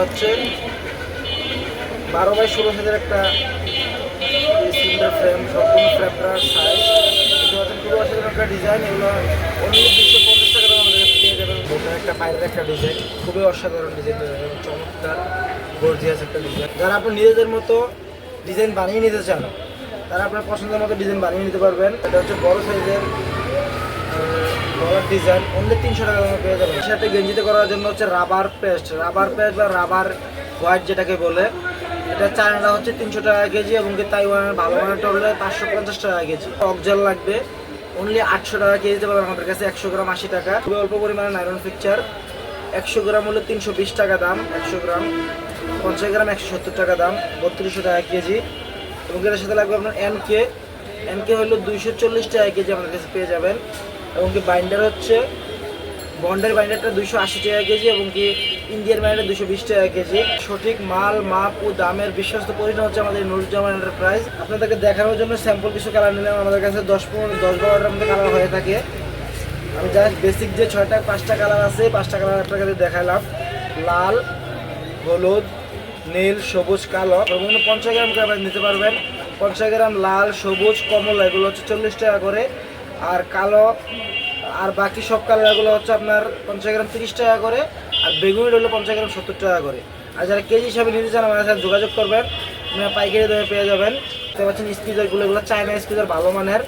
হচ্ছে বারো বাই ষোলো সাইজের একটা ফ্রেম, সম্পূর্ণ ফ্রেমটার সাইজ পুরো একটা ডিজাইন এগুলো দুশো পঞ্চাশ টাকা পেয়ে যাবেন। একটা বাইরের একটা ডিজাইন খুবই অসাধারণ ডিজাইন চমৎকার গর্জিয়াস একটা ডিজাইন যারা আপনি নিজেদের মতো ডিজাইন বানিয়ে নিতে চান, তারা আপনার পছন্দের মতো ডিজাইন বানিয়ে নিতে পারবেন। এটা হচ্ছে বড় সাইজের গলার ডিজাইন অনলি তিনশো টাকা দামে পেয়ে যাবেন। সাথে গেঞ্জিতে করার জন্য হচ্ছে রাবার পেস্ট রাবার পেস্ট বা রাবার হোয়াইট যেটাকে বলে, এটা চায়নাটা হচ্ছে তিনশো টাকা কেজি এবং কি তাইওয়ানের ভালো মানের টলে পাঁচশো পঞ্চাশ টাকা কেজি। অকজল লাগবে অনলি আটশো টাকা কেজিতে পাবেন আমাদের কাছে, একশো গ্রাম আশি টাকা। খুবই অল্প পরিমাণে নাইরন পিকচার একশো গ্রাম হলো তিনশো বিশ টাকা দাম, একশো গ্রাম। পঞ্চাশ গ্রাম একশো সত্তর টাকা দাম, বত্রিশশো টাকা কেজি। এবং এটার সাথে লাগবে আপনার এন কে এন কে হলো দুইশো চল্লিশ টাকা কেজি আমাদের কাছে পেয়ে যাবেন। এবং কি বাইন্ডার হচ্ছে। বন্ডের বাইন্ডারটা দুইশো আশি টাকা কেজি এবং কি ইন্ডিয়ান বাইন্ডার দুশো বিশ টাকা কেজি। সঠিক মাল, মাপ ও দামের বিশ্বস্ত পরিণাম হচ্ছে আমাদের নুরুজ্জামান এন্টারপ্রাইজ আপনাদেরকে দেখানোর জন্য স্যাম্পল কিছু কালার নিলাম। আমাদের কাছে দশ পনেরো, দশ বারোটার মধ্যে কালার হয়ে থাকে। আমি জাস্ট বেসিক যে ছয়টা, পাঁচটা কালার আছে, পাঁচটা কালার আপনাকে দেখালাম। লাল, হলুদ, নীল, সবুজ, কালো। বিভিন্ন পঞ্চাশ গ্রাম নিতে পারবেন। পঞ্চাশ গ্রাম লাল, সবুজ, কমলা, এগুলো হচ্ছে চল্লিশ টাকা করে। আর কালো, আর বাকি সব কালারগুলো হচ্ছে আপনার পঞ্চাশ গ্রাম তিরিশ টাকা করে, আর বেগুনি হলো পঞ্চাশ গ্রাম সত্তর টাকা করে। আর যারা কেজি হিসাবে নিতে চান আমাদের সাথে যোগাযোগ করবেন, আপনারা পাইকারি দামে পেয়ে যাবেন। দেখতে পাচ্ছেন স্পিজারগুলো এগুলো চায়না স্পিজার ভালো মানের।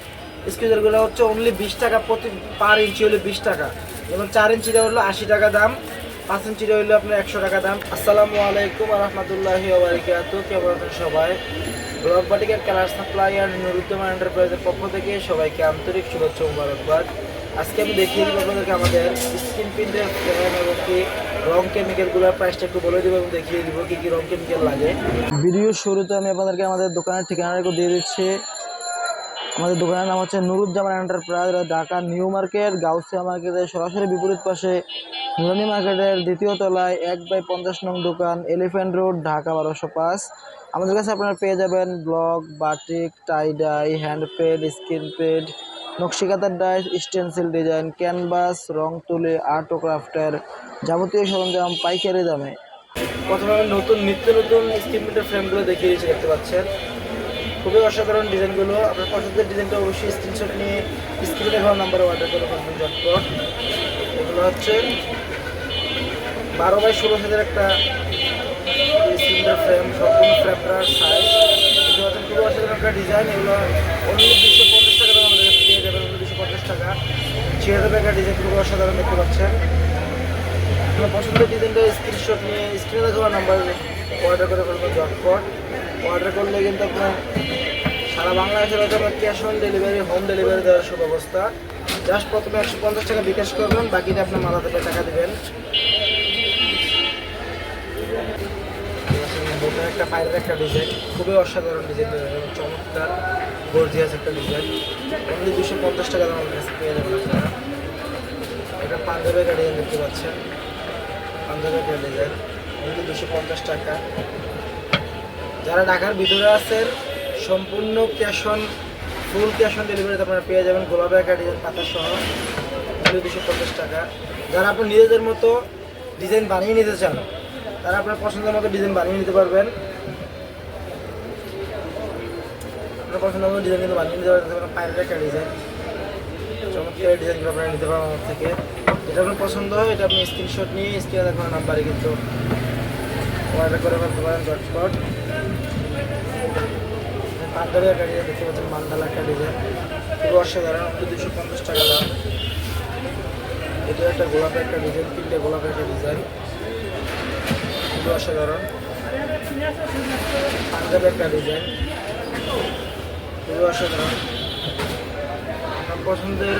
স্কুইজারগুলো হচ্ছে অনলি বিশ টাকা প্রতি পার ইঞ্চি হলে বিশ টাকা। যেমন চার ইঞ্চিটা হলো আশি টাকা দাম, পাঁচ ইঞ্চিটা হলো আপনার একশো টাকা দাম। আসসালামু আলাইকুম রহমতুল্লাহি কেমন আছেন সবাই? ব্লক বাটিকার কালার সাপ্লাই অ্যান্ড নুরুদ্দমান এন্টারপ্রাইজের পক্ষ থেকে সবাইকে আন্তরিক শুভেচ্ছা মুবারকবাদ। আজকে আমি দেখিয়ে দিব আপনাদেরকে আমাদের স্কিন প্রিন্টের ফ্যান এবং কি রং কেমিক্যালগুলোর প্রাইসটা একটু বলে দিব এবং দেখিয়ে দিব কী কী রং কেমিক্যাল লাগে। ভিডিও শুরুতে আমি আপনাদেরকে আমাদের দোকানের ঠিকানাটা দিয়ে দিচ্ছি। আমাদের দোকানের নাম হচ্ছে Nuruzzaman enterprise Dhaka new market Gausia মার্কেটের সরাসরি বিপরীত পাশে নুরানি মার্কেটের দ্বিতীয় তলায় এক বাই পঞ্চাশ নং দোকান এলিফ্যান্ট রোড ঢাকা বারোশো পাঁচ। আমাদের কাছে আপনারা পেয়ে যাবেন block batik tie dye hand paint screen paint নকশিকাতার dye stencil design canvas রং তুলি আর্ট ও ক্রাফটের যাবতীয় সরঞ্জাম পাইকারি দামে। প্রথমে নতুন, নিত্য নতুন স্ক্রিন প্রিন্টের ফ্রেমগুলো দেখিয়ে দেখতে পাচ্ছেন। খুবই অসাধারণ ডিজাইনগুলো। আপনার পছন্দের ডিজাইনটা অবশ্যই স্ক্রিনশট নিয়ে স্ক্রিনে ঘর নাম্বারে অর্ডার করে ফেলবেন ঝটপট। এগুলো হচ্ছে বারো বাই ষোলো সাইজের একটা সিলিন্ডার ফ্রেম সম্পূর্ণ ফ্রেমটার সাইজ এগুলো খুবই অসাধারণ একটা ডিজাইন এগুলো অনলি দুশো পঞ্চাশ টাকা আমাদের কাছে পেয়ে যাবেন দুশো পঞ্চাশ টাকা। ছিয়াত্তর টাকার ডিজাইন খুবই অসাধারণ দেখতে পাচ্ছেন। আপনার পছন্দের ডিজাইনটা স্ক্রিনশট নিয়ে স্ক্রিনে দেখার নাম্বার অর্ডার করে ফেলবেন ঝটপট। অর্ডার করলে কিন্তু আপনার সারা বাংলাদেশের আপনার cash on delivery, home delivery দেওয়ার সুব্যবস্থা। জাস্ট প্রথমে একশো পঞ্চাশ টাকা বিকাশ করবেন, বাকিটা আপনার মালা থেকে টাকা দেবেন। একটা বাইরের একটা ডিজাইন, খুবই অসাধারণ ডিজাইন চমৎকার, গর্জিয়াস একটা ডিজাইন। অনলি দুশো পঞ্চাশ টাকা দাম কাছে পেয়ে যাবেন আপনারা। এটা পাঞ্জাবের একটা ডিজাইন দেখতে পাচ্ছেন। পাঞ্জাবের একটা ডিজাইন অনলি দুশো পঞ্চাশ টাকা। যারা ঢাকার ভিতরে আছেন, সম্পূর্ণ cash on full cash on ডেলিভারিতে আপনারা পেয়ে যাবেন গোলাপের একটা ডিজাইন পাতা সহ দুশো পঞ্চাশ টাকা। যারা আপনি নিজেদের মতো ডিজাইন বানিয়ে নিতে চান, তারা আপনার পছন্দের মতো ডিজাইন বানিয়ে নিতে পারবেন। আপনার পছন্দের মতো ডিজাইন কিন্তু বানিয়ে নিতে পারবেন পায়ের একটা ডিজাইন চমৎকার ডিজাইনগুলো আপনারা নিতে পারবেন আমার থেকে। যেটা আপনার পছন্দ হয়, এটা আপনি স্ক্রিনশট নিয়ে স্ক্রিনে দেখানোর নাম্বারে কিন্তু অর্ডার করে ফেলতে পারেন ঝটপট পাঞ্জাবি একটা ডিজাইন দেখতে পাচ্ছেন মান্ডালা একটা ডিজাইন খুবই অসাধারণ দুশো পঞ্চাশ টাকা দাম। এটা একটা গোলাপের একটা ডিজাইন তিনটে গোলাপের একটা ডিজাইন পাঞ্জাবি একটা পছন্দের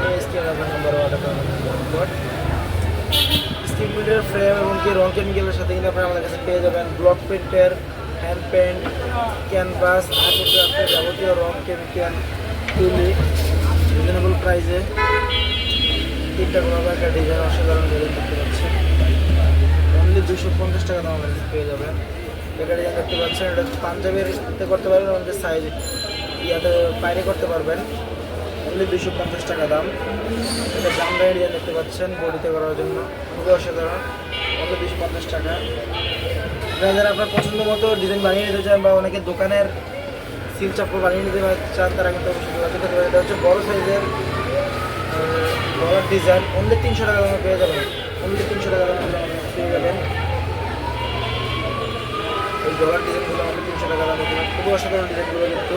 নিয়ে প্রিন্টের ফ্রেম এবং কি রং সাথে আমাদের কাছে পেয়ে যাবেন। ব্লক প্রিন্টের হ্যান্ড পেন্ট ক্যানভাস আর্টোগ্রাফের যাবতীয় রং, কেমিক্যাল, তুলি রিজনেবল প্রাইসে তিনটা কোনো একটা ডিজাইন অসাধারণ ডিজাইন দেখতে পাচ্ছেন অনলি দুশো পঞ্চাশ টাকা দাম আমাদের পেয়ে যাবেন এটা ডিজাইন দেখতে পাচ্ছেন, এটা পাঞ্জাবের করতে পারবেন, আমাদের সাইজ ইয়াতে বাইরে করতে পারবেন। অনলি দুশো পঞ্চাশ টাকা দাম। এটা জামদানি ডিজাইন দেখতে পাচ্ছেন, বডিতে করার জন্য। খুবই অসাধারণ। মাত্র দুশো পঞ্চাশ টাকা। যারা আপনার পছন্দ মতো ডিজাইন বানিয়ে নিতে চান বা অনেকে দোকানের সিল চাপড় বানিয়ে নিতে চান, তারা কিন্তু অবশ্যই যোগাযোগ করতে পারেন। এটা হচ্ছে বড় সাইজের গলার ডিজাইন অনলি তিনশো টাকা দামে পেয়ে যাবেন। অনলি তিনশো টাকা দামে পেয়ে যাবেন। এই গলার ডিজাইনগুলো আমাদের তিনশো টাকা দামে খুবই অসাধারণ ডিজাইনগুলো কিন্তু।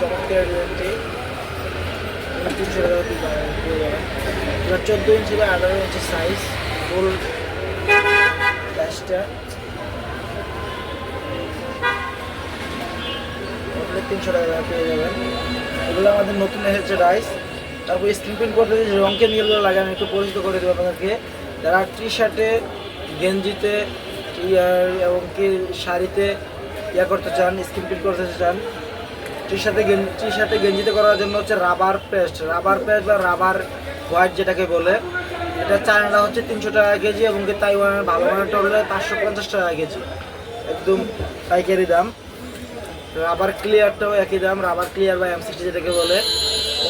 চমৎকার ডিজাইনটি তিনশো টাকা পেয়ে যাবেন। চোদ্দ ইঞ্চি বা আঠারো ইঞ্চি সাইজ ফুল আপনার তিনশো টাকা পেয়ে যাবেন। এগুলো আমাদের নতুন এসেছে রাইস তারপর স্ক্রিন প্রিন্ট করতে যে রং কেমিক্যালগুলো লাগে, আমি একটু পরিচিত করে দেবো আপনাদেরকে। যারা টি শার্টে গেঞ্জিতে এবং কি শাড়িতে ইয়া করতে চান স্ক্রিন প্রিন্ট করতে চান টি শার্টে টি শার্টে গেঞ্জিতে করার জন্য হচ্ছে রাবার পেস্ট রাবার পেস্ট বা রাবার হোয়াইট যেটাকে বলে। এটা চায়নাটা হচ্ছে তিনশো টাকা কেজি এবং কি তাইওয়ানের ভালো মানেরটা হলে পাঁচশো পঞ্চাশ টাকা কেজি। একদম পাইকারি দাম। রাবার ক্লিয়ারটাও একই দাম, রাবার ক্লিয়ার বা এম সিক্সটি যেটাকে বলে।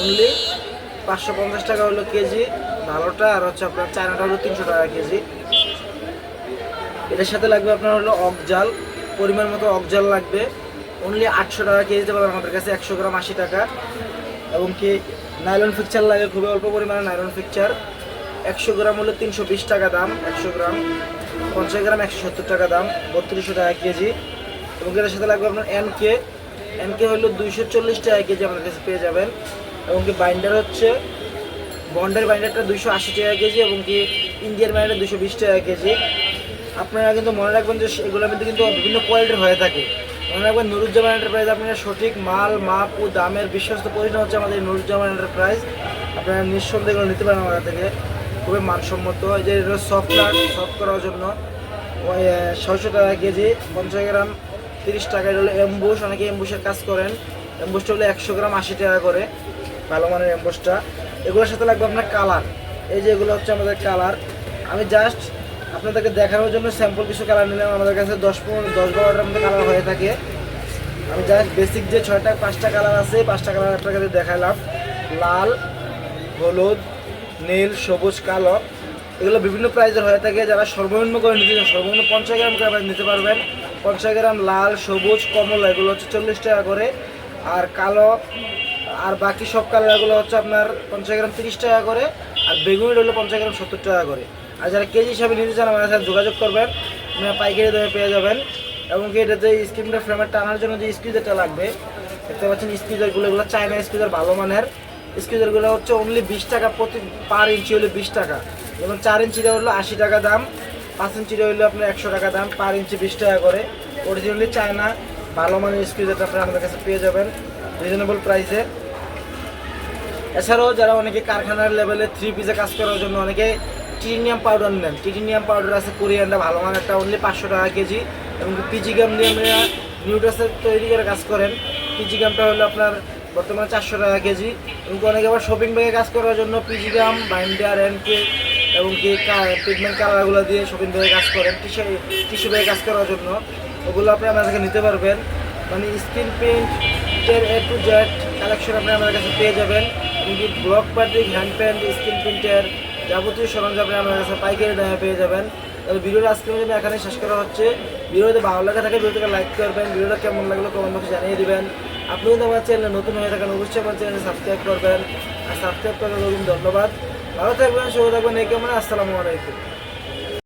অনলি পাঁচশো পঞ্চাশ টাকা হলো কেজি। ভালোটা আর হচ্ছে আপনার চায়নাটা হলো তিনশো টাকা কেজি। এটার সাথে লাগবে আপনার হলো অকজাল পরিমাণ মতো অকজাল লাগবে। অনলি আটশো টাকা কেজিতে পাবেন আমাদের কাছে, একশো গ্রাম আশি টাকা। এবং কি নাইলন ফিকচার লাগে, খুবই অল্প পরিমাণে নাইলন ফিকচার একশো গ্রাম হলো তিনশো বিশ টাকা দাম, একশো গ্রাম। পঞ্চাশ গ্রাম একশো সত্তর টাকা দাম, বত্রিশশো টাকা কেজি। এবং এটার সাথে লাগবে আপনার এন কে এন কে হলো দুইশো চল্লিশ টাকা কেজি আমাদের কাছে পেয়ে যাবেন। এবং কি বাইন্ডার হচ্ছে বন্ডের বাইন্ডারটা দুইশো আশি টাকা কেজি এবং কি ইন্ডিয়ান বাইন্ডার দুশো বিশ টাকা কেজি। আপনারা কিন্তু মনে রাখবেন যে এগুলোর মধ্যে কিন্তু বিভিন্ন কোয়ালিটির হয়ে থাকে। মনে রাখবেন নুরুজ্জামান এন্টারপ্রাইজ আপনারা সঠিক মাল, মাপ ও দামের বিশ্বস্ত পরিচয় হচ্ছে আমাদের নুরুজ্জামান এন্টারপ্রাইজ আপনারা নিঃসন্দেহে নিতে পারেন আমাদের থেকে। খুবই মানসম্মত এই যে সফটওয়্যার সফট করার জন্য। ওই ছয়শো টাকা কেজি, পঞ্চাশ গ্রাম, তিরিশ টাকা, এটা হলো এমবুশ অনেকে এমবুশের কাজ করেন। এমবুসটা হলো একশো গ্রাম, আশি টাকা করে, ভালো মানের এমবুসটা এগুলোর সাথে লাগবে আপনার কালার এই যে এগুলো হচ্ছে আমাদের কালার আমি জাস্ট আপনাদেরকে দেখানোর জন্য স্যাম্পল কিছু কালার নিলাম। আমাদের কাছে দশ পনেরো, দশ বারোটার মধ্যে কালার হয়ে থাকে। আমি জাস্ট বেসিক যে ছয়টা, পাঁচটা কালার আছে পাঁচটা কালার আপনার কাছে দেখালাম। লাল, হলুদ নীল, সবুজ, কালো, এগুলো বিভিন্ন প্রাইজের হয়ে থাকে। যারা সর্বনিম্ন করে নিতে চান, সর্বনিম্ন পঞ্চাশ গ্রাম করে নিতে পারবেন। পঞ্চাশ গ্রাম লাল, সবুজ, কমলা, এগুলো হচ্ছে চল্লিশ টাকা করে। আর কালো, আর বাকি সব কালারগুলো হচ্ছে আপনার পঞ্চাশ গ্রাম তিরিশ টাকা করে। আর বেগুনি হলো পঞ্চাশ গ্রাম সত্তর টাকা করে। আর যারা কেজি হিসাবে নিতে চান, আমাদের সাথে যোগাযোগ করবেন। আপনারা পাইকারি দামে পেয়ে যাবেন। এবং কি এটাতে স্ক্রিনটা ফ্রেমের টানার জন্য যে স্কুইজারটা লাগবে, দেখতে পাচ্ছেন স্কুইজারগুলো এগুলো চায়না স্কুইজার ভালো মানের। স্কুইজারগুলো হচ্ছে অনলি বিশ টাকা প্রতি পার ইঞ্চি হলে বিশ টাকা। এবং চার ইঞ্চিটা হলো আশি টাকা দাম। পাঁচ ইঞ্চিটা হলো আপনার একশো টাকা দাম পার ইঞ্চি বিশ টাকা করে। অরিজিনালি চায়না ভালো মানের স্কুইজারটা আপনারা আমাদের কাছে পেয়ে যাবেন। রিজনেবল প্রাইসে এছাড়াও যারা অনেকে কারখানার লেভেলে থ্রি পিসে কাজ করার জন্য অনেকে টিটিনিয়াম পাউডার নেন। টিটিনিয়াম পাউডার আছে কোরিয়ানটা ভালো মানেরটা অনলি পাঁচশো টাকা কেজি। এবং পিজি গাম দিয়ে আমরা নিউট্রাসের তৈরি করে কাজ করেন। পিজি গামটা হলো আপনার বর্তমানে চারশো টাকা কেজি। এবং অনেকে আবার শপিং ব্যাগে কাজ করার জন্য পিজি গাম বাইন্ডার এনকে এবং কি পিগমেন্ট কালারগুলো দিয়ে শপিং ব্যাগে কাজ করেন। টিস্যু টিস্যু ব্যাগে কাজ করার জন্য। ওগুলো আপনি আমাদের থেকে নিতে পারবেন। মানে স্ক্রিন প্রিন্টের এ টু জেড কালেকশন আপনি আমাদের কাছে পেয়ে যাবেন। এমনকি block batik hand paint screen প্রিন্টের যাবতীয় সরঞ্জাম আপনি আমাদের কাছে পাইকারি দামে পেয়ে যাবেন। তাহলে ভিডিওটা আজকের জন্য এখানে শেষ করা হচ্ছে। ভিডিওতে ভালো লাগা থাকে, ভিডিওটাকে লাইক করবেন। ভিডিওটা কেমন লাগল কমেন্ট বক্সে জানিয়ে দিবেন। আপনি যদি আমার চ্যানেলে নতুন হয়ে থাকেন, অবশ্যই আমার চ্যানেলে সাবস্ক্রাইব করবেন। আর সাবস্ক্রাইব করার ধন্যবাদ। ভালো থাকবেন সুখ থাকবেন, এই কেমন আসসালামু আলাইকুম।